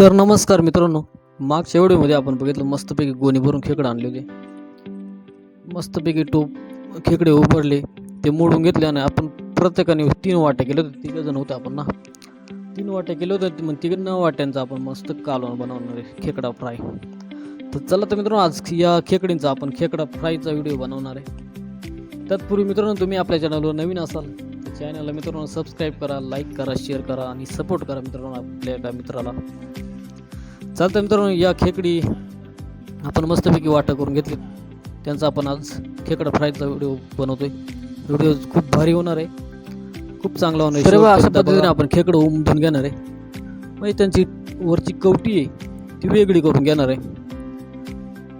तर नमस्कार मित्रांनो मागच्या व्हिडिओमध्ये आपण बघितलं मस्तपैकी गोणी भरून खेकडं आणले होते मस्तपैकी टोप खेकडे उभारले ते मोडून घेतले आणि आपण प्रत्येकाने तीन वाट्या केले होत्या. तिघं जण होते आपण ना. तीन वाट्या केले होत्या मग तिघं नऊ वाट्यांचा आपण मस्त कालवण बनवणार आहे खेकडा फ्राय. तर चला तर मित्रांनो आज या खेकडींचा आपण खेकडा फ्रायचा व्हिडिओ बनवणार आहे. तत्पूर्वी मित्रांनो तुम्ही आपल्या चॅनलवर नवीन असाल तर चॅनलला मित्रांनो सबस्क्राईब करा लाईक करा शेअर करा आणि सपोर्ट करा मित्रांनो आपल्या एका मित्राला. चालतं मित्रांनो या खेकडी आपण मस्तपैकी वाटा करून घेतली. त्यांचा आपण आज खेकडा फ्रायचा व्हिडिओ बनवतोय. व्हिडिओ खूप भारी होणार आहे. खूप चांगला होणार आहे. अशा पद्धतीने आपण खेकडं उमटून घेणार आहे. म्हणजे त्यांची वरची कवटी आहे ती वेगळी करून घेणार आहे.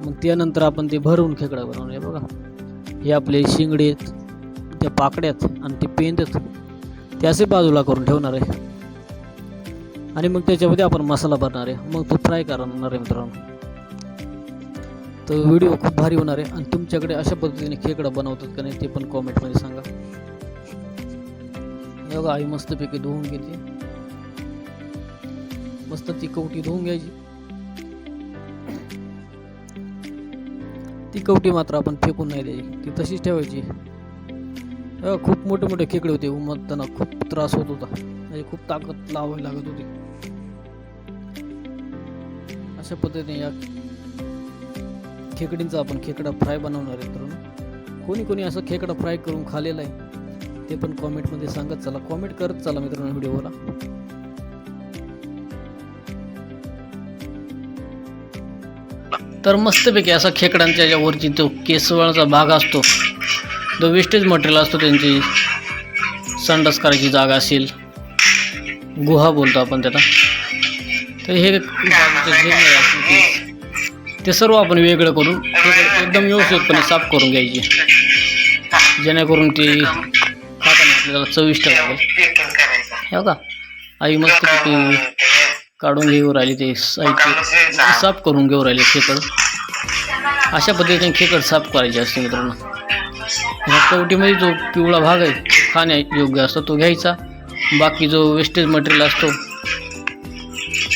मग त्यानंतर आपण ते भरून खेकडा बनवणार आहे. बघा. हे आपले शिंगडे त्या पाकड्यात आणि ते पेंद आहेत ते असे बाजूला करून ठेवणार आहे. आणि मग त्याच्यामध्ये आपण मसाला भरणार आहे. मग तो फ्राय करणार आहे मित्रांनो. तर व्हिडिओ खूप भारी होणार आहे. आणि तुमच्याकडे अशा पद्धतीने खेकडा बनवतात का नाही ते पण कॉमेंटमध्ये सांगा. बघा आई मस्तपैकी धुवून घेते. मस्त ती कवटी धुवून घ्यायची. ती कवटी मात्र आपण फेकून नाही द्यायची. ती तशीच ठेवायची. खूप मोठे मोठे खेकडे होते. उमटताना खूप त्रास होत होता. म्हणजे खूप ताकद लावावी लागत होती. अशा पद्धतीने या खेकडींचा आपण खेकडा फ्राय बनवणार आहे मित्रांनो कोणी कोणी असं खेकडा फ्राय करून खालेला आहे ते पण कॉमेंटमध्ये सांगत चला कॉमेंट करत चला मित्रांनो व्हिडिओला. तर मस्तपैकी असा खेकडांच्या याच्यावरची तो केसवळाचा भाग असतो जो वेस्टेज मटेरियल असतो त्यांची संडास करायची जागा असेल. गुहा बोलतो आपण त्याला. तर हे जे ते- सर्व आपण वेगळं करून एकदम व्यवस्थितपणे साफ करून घ्यायचे. जेणेकरून ते खाताना आपल्याला चविष्ट लागेल. हो का? आई मस्त काढून घेऊ राहिली ते साहित्य. साफ करून घेऊ राहिले खेकड. अशा पद्धतीने खेकड साफ करायचे असते मित्रांनो. ह्या कवटीमध्ये जो पिवळा भाग आहे खाण्या योग्य असतो तो घ्यायचा. बाकी जो वेस्टेज मटेरियल असतो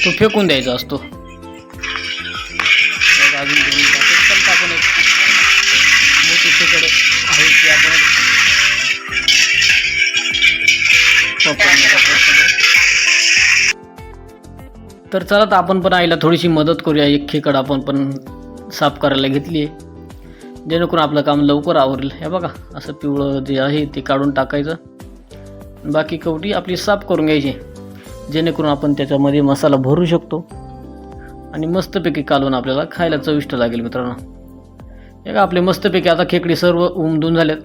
तो फेकून द्यायचा असतो. अजून आपण एक मोठी खेकड आहे आपण तर चला तर आपण पण आईला थोडीशी मदत करूया. एक खेकड आपण पण साफ करायला घेतली आहे. जेणेकरून आपलं काम लवकर आवरेल. हे बघा असं पिवळं जे आहे ते काढून टाकायचं. बाकी कवटी आपली साफ करून घ्यायची. जेणेकरून आपण त्याच्यामध्ये मसाला भरू शकतो. आणि मस्तपैकी कालवून आपल्याला खायला चविष्ट लागेल मित्रांनो. हे का आपले मस्तपैकी आता खेकडी सर्व उमदून झालेत.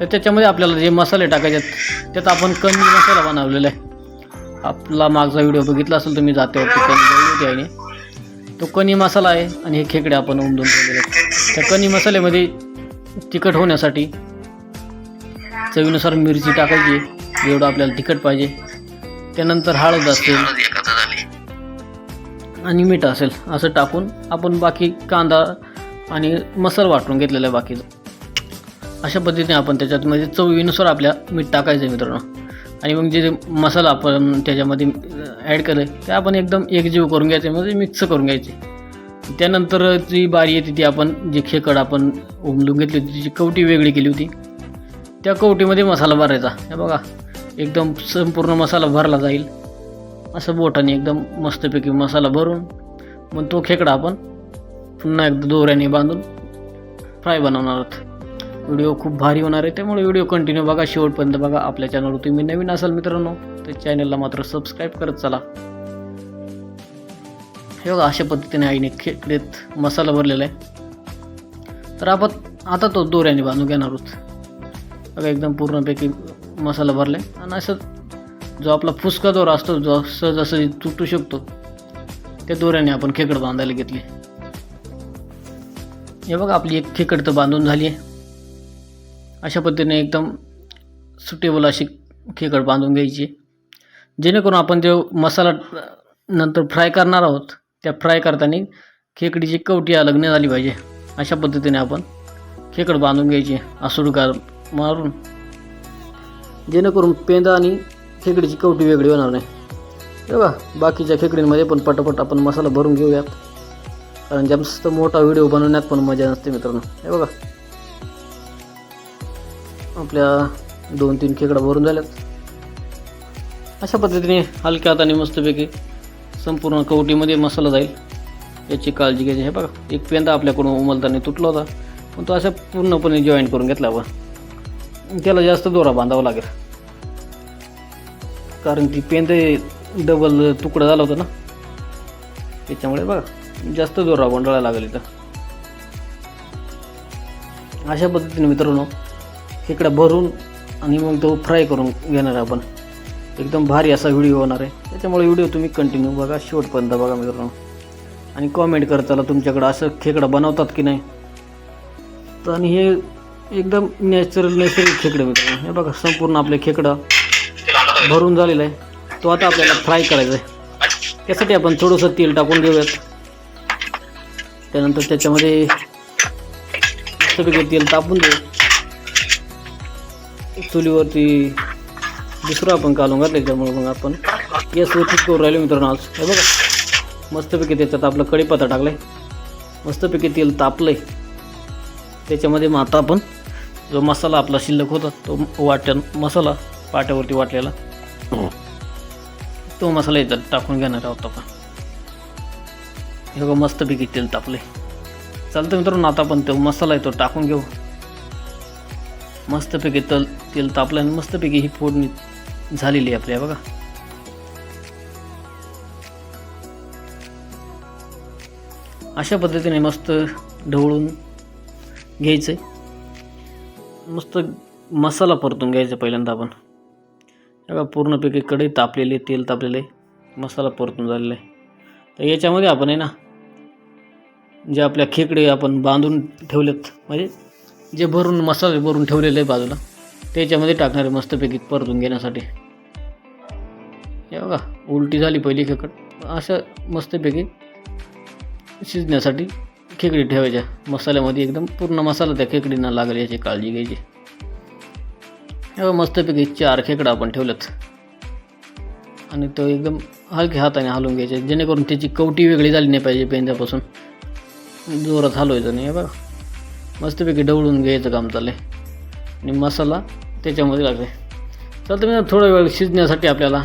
तर त्याच्यामध्ये आपल्याला जे मसाले टाकायचे आहेत त्यात आपण कमी मसाला बनवलेला आहे. आपला मागचा व्हिडिओ बघितला असेल तुम्ही जाते कणी होती आईने तो कणी मसाला आहे आणि हे खेकडे आपण उमदून ठेवलेले आहेत. त्या कणी मसाल्यामध्ये तिखट होण्यासाठी चवीनुसार मिरची टाकायची. जेवढं आपल्याला तिखट पाहिजे. त्यानंतर हळद असेल. आणि मीठ असेल असं टाकून आपण बाकी कांदा आणि मसाला वाटून घेतलेला आहे बाकीचं. अशा पद्धतीने आपण त्याच्यात म्हणजे चवीनुसार आपल्या मीठ टाकायचं आहे मित्रांनो. आणि मग जे मसाला आपण त्याच्यामध्ये ॲड केलं आहे ते आपण एकदम एकजीव करून घ्यायचे म्हणजे मिक्स करून घ्यायचे. त्यानंतर जी बारी येते ती आपण जी खेकड आपण उमलून घेतली होती जी कवटी वेगळी केली होती. त्या कवटीमध्ये मसाला भरायचा. हे बघा. एकदम संपूर्ण मसाला भरला जाईल. असं बोटाने एकदम मस्तपैकी मसाला भरून मग तो खेकडा आपण पुन्हा एकदा दोऱ्याने बांधून फ्राय बनवणार आहोत. व्हिडिओ खूप भारी होणार आहे त्यामुळे व्हिडिओ कंटिन्यू बघा. शेवटपर्यंत बघा आपल्या चॅनलवर तुम्ही नवीन असाल मित्रांनो तर चॅनलला मात्र सबस्क्राईब करत चला. हे बघा अशा पद्धतीने आईने खेकडेत मसाला भरलेला आहे. तर आपण आता तो दोऱ्याने बांधून घेणार आहोत. बघा एकदम पूर्णपैकी मसाला भरला आहे आणि असं जो आपला फुसका दोरा असतो जो सहज तुटू शकतो त्या दोऱ्याने आपण खेकड बांधायला घेतली. हे बघा आपली एक खेकड तर बांधून झाली आहे. अशा पद्धतीने एकदम सुटेबल अशी खेकड बांधून घ्यायची. जेणेकरून आपण जो मसाला नंतर फ्राय करणार आहोत त्या फ्राय करताना खेकडीची कवटी अलग नाही झाली पाहिजे. अशा पद्धतीने आपण खेकड बांधून घ्यायची. आसूडगार मारून जेणेकरून पेंदा आणि खेकडीची कवटी वेगळी होणार नाही. हे बघा बाकीच्या खेकडींमध्ये पण पटापट आपण मसाला भरून घेऊयात. कारण जास्त मोठा व्हिडिओ बनवण्यात पण मजा नसते मित्रांनो. हे बघा. आपल्या दोन तीन खेकडा भरून झाल्यात. अशा पद्धतीने हलक्या हाताने मस्तपैकी संपूर्ण कवटीमध्ये मसाला जाईल. याची काळजी घ्यायची. हे बघा एक पेंदा आपल्याकडून उमलताना तुटला होता. पण तो अशा पूर्णपणे जॉईन करून घेतला आपण त्याला जास्त दोरा बांधावा लागेल. कारण ती पेंदे डबल तुकडा झाला होता ना. त्याच्यामुळे बघा जास्त जोरा गोंधळायला लागेल इथं. अशा पद्धतीने मित्रांनो खेकडा भरून आणि मग तो फ्राय करून घेणार आहे आपण. एकदम भारी असा व्हिडिओ होणार आहे. त्याच्यामुळे व्हिडिओ तुम्ही कंटिन्यू बघा शेवटपर्यंत बघा मित्रांनो. आणि कॉमेंट करताना तुमच्याकडं असं खेकडा बनवतात की नाही? तर आणि हे एकदम नॅचरल नैसर्गिक खेकडे मित्रांनो. हे बघा संपूर्ण आपले खेकडं. भरून झालेला आहे. तो आता आपल्याला फ्राय करायचा आहे. त्यासाठी आपण थोडंसं तेल टाकून घेऊयात. त्यानंतर त्याच्यामध्ये मस्तपैकी तेल तापून देऊ. चुलीवरती दुसरं आपण कालून घातलं त्यामुळे मग आपण गॅसवरतीच करून राहिलो मित्रांनो आज. हे बघा. मस्तपैकी त्याच्यात आपलं कढीपत्ता टाकलाय. मस्तपैकी तेल तापलंय. त्याच्यामध्ये मग आता आपण जो मसाला आपला शिल्लक होता तो वाट्या मसाला पाट्यावरती वाटलेला. तो मसाला इथं टाकून घेणार आहोत आपण. हे बघा मस्तपैकी तेल तापले चालतं मित्रांनो आता आपण तो मसाला आहे तो टाकून घेऊ. मस्तपैकी तल तेल तापलं आणि मस्तपैकी ही फोडणी झालेली आहे आपल्या बघा. अशा पद्धतीने मस्त ढवळून घ्यायचं मस्त मसाला परतून घ्यायचा पहिल्यांदा आपण. बघा पूर्णपैकी कढई तापलेली आहे, तेल तापलेलं आहे. मसाला परतून झालेला आहे. तर याच्यामध्ये आपण आहे ना जे आपल्या खेकडे आपण बांधून ठेवलेत म्हणजे जे भरून मसाले भरून ठेवलेले आहे बाजूला त्याच्यामध्ये टाकणारे मस्तपैकी परतून घेण्यासाठी. हे बघा उलटी झाली पहिली खेकड. अशा मस्तपैकी शिजण्यासाठी खेकडी ठेवायच्या. मसाल्यामध्ये एकदम पूर्ण मसाला त्या खेकडींना लागेल याची काळजी घ्यायची. हो, मस्तपैकी चार खेकडा आपण ठेवलेत. आणि तो एकदम हलक्या हाताने हलवून घ्यायचे. जेणेकरून त्याची कवटी वेगळी झाली नाही पाहिजे पेंजापासून. जोरात हलवायचं नाही हे बघा. मस्तपैकी डवळून घ्यायचं काम चाललंय. आणि मसाला त्याच्यामध्ये लागते चालतं मी थोडा वेळ शिजण्यासाठी आपल्याला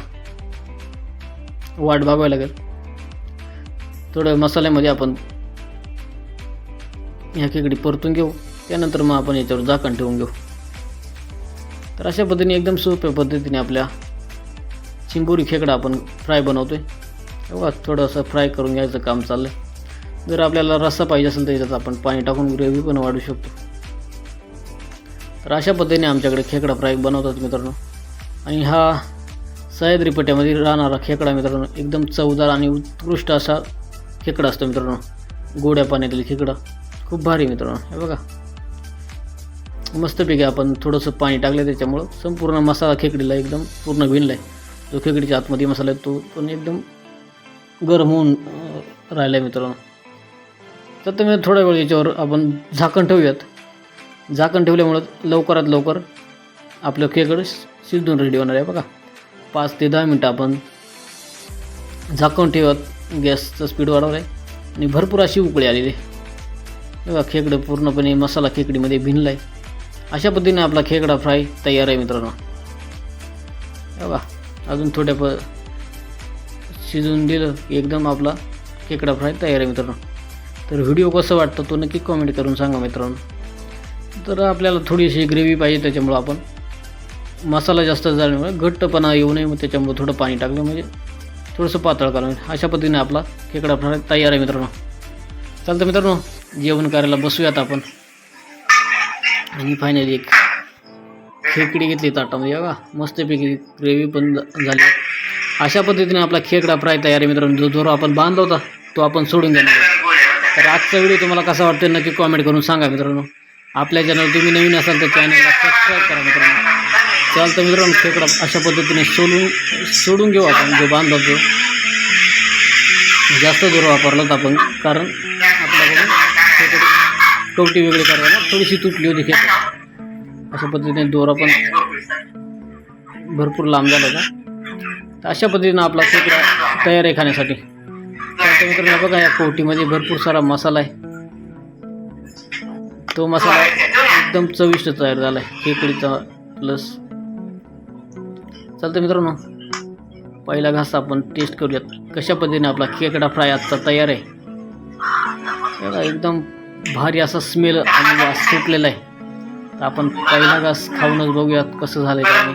वाट बघावी लागेल. थोड्या मसाल्यामध्ये आपण ह्या खेकडी परतून घेऊ. त्यानंतर मग आपण याच्यावर झाकण ठेवून घेऊ. तर अशा पद्धतीने एकदम सोप्या पद्धतीने आपल्या चिंबोरी खेकडा आपण फ्राय बनवतो आहे बघा थोडंसं फ्राय करून घ्यायचं काम चाललं आहे जर आपल्याला रस्सा पाहिजे असेल तर याच्यात आपण पाणी टाकून ग्रेव्ही पण वाढू शकतो. तर अशा पद्धतीने आमच्याकडे खेकडा फ्राय बनवतात मित्रांनो. आणि हा सह्याद्री पट्ट्यामध्ये राहणारा खेकडा मित्रांनो एकदम चवदार आणि उत्कृष्ट असा खेकडा असतो मित्रांनो. गोड्या पाण्यातील खेकडा. खूप भारी मित्रांनो. हे बघा. मस्तपैकी आपण थोडंसं पाणी टाकलं त्याच्यामुळं. संपूर्ण मसाला खेकडीला एकदम पूर्ण भिनला आहे जो खेकडीच्या आतमध्ये मसाला आहे तो पण एकदम गरम होऊन राहिला आहे मित्रांनो. तर तुम्ही थोड्या वेळ याच्यावर आपण झाकण ठेवूयात. झाकण ठेवल्यामुळं लवकरात लवकर आपलं खेकड शिजून रेडी होणार आहे बघा. पाच ते दहा मिनटं आपण झाकण ठेवत गॅसचं स्पीड वाढवलं आहे आणि भरपूर अशी उकळी आलेली आहे. बघा खेकडं पूर्णपणे मसाला खेकडीमध्ये भिनला आहे अशा पद्धतीने आपला खेकडा फ्राय तयार आहे मित्रांनो. बघा अजून थोड्या प शिजून दिलं की एकदम आपला खेकडा फ्राय तयार आहे मित्रांनो. तर व्हिडिओ कसं वाटतं तो नक्की कॉमेंट करून सांगा मित्रांनो. तर आपल्याला थोडीशी ग्रेव्ही पाहिजे त्याच्यामुळं आपण मसाला जास्त झाल्यामुळे घट्टपणा येऊ नये मग त्याच्यामुळे थोडं पाणी टाकलं म्हणजे थोडंसं पातळ करावं अशा पद्धतीने आपला खेकडा फ्राय तयार आहे मित्रांनो. चालतं मित्रांनो जेवण करायला बसूयात आपण. आणि फायनली एक खेकडी घेतली ताटामध्ये बघा. मस्तपैकी ग्रेव्ही पण झाली. अशा पद्धतीने आपला खेकडा फ्राय तयार आहे मित्रांनो. जो जोर आपण बांधला होता तो आपण सोडून देणार तर आजचा व्हिडिओ तुम्हाला कसा वाटतो नक्की कॉमेंट करून सांगा मित्रांनो. आपल्या चॅनल तुम्ही नवीन असाल तर चॅनलला सबस्क्राईब करा मित्रांनो. चालतं मित्रांनो खेकडा अशा पद्धतीने सोडून सोडून घेऊ आपण जो बांधला तो जास्त जोर वापरला होता आपण कारण कवटी वेगळी करायला थोडीशी तुटली होती खेळ. अशा पद्धतीने दोरा पण भरपूर लांब झाला होता. अशा पद्धतीनं आपला खेकडा तयार आहे खाण्यासाठी. तर मित्रांनो बघा या कोटीमध्ये भरपूर सारा मसाला आहे. तो मसाला एकदम चविष्ट तयार झाला आहे खेकडीचा प्लस चालतं मित्रांनो पहिला घास आपण टेस्ट करूयात. कशा पद्धतीने आपला खेकडा फ्राय आजचा तयार आहे. एकदम भारी असा स्मेल आणि वास सुटलेला आहे. तर आपण पहिला घास खाऊनच बघूयात कसं झालं आहे काय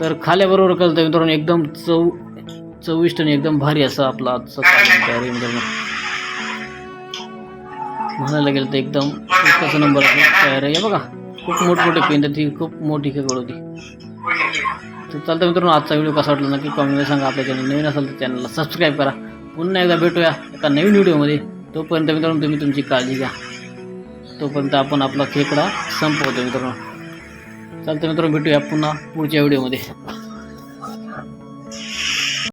तर खाल्याबरोबर कळतं मित्रांनो एकदम चव चविष्ट आणि एकदम भारी असं आपला आजचं तयारी तयार आहे मित्रांनो. म्हणायला गेलं तर एकदम एकच नंबर तयार आहे. बघा खूप मोठमोठे पेंड ती खूप मोठी खेळ होती. तर चालतं मित्रांनो आजचा व्हिडिओ कसा वाटला नक्की कमेंटमध्ये सांगा. आपल्या चॅनल नवीन असेल तर चॅनलला सबस्क्राईब करा. पुन्हा एकदा भेटूया एका नवीन व्हिडिओमध्ये तोपर्यंत मित्रांनो तुम्ही तुमची काळजी घ्या. तोपर्यंत आपण आपला खेकडा संपवतो मित्रांनो. चालतं मित्रांनो भेटूया पुन्हा पुढच्या व्हिडिओमध्ये.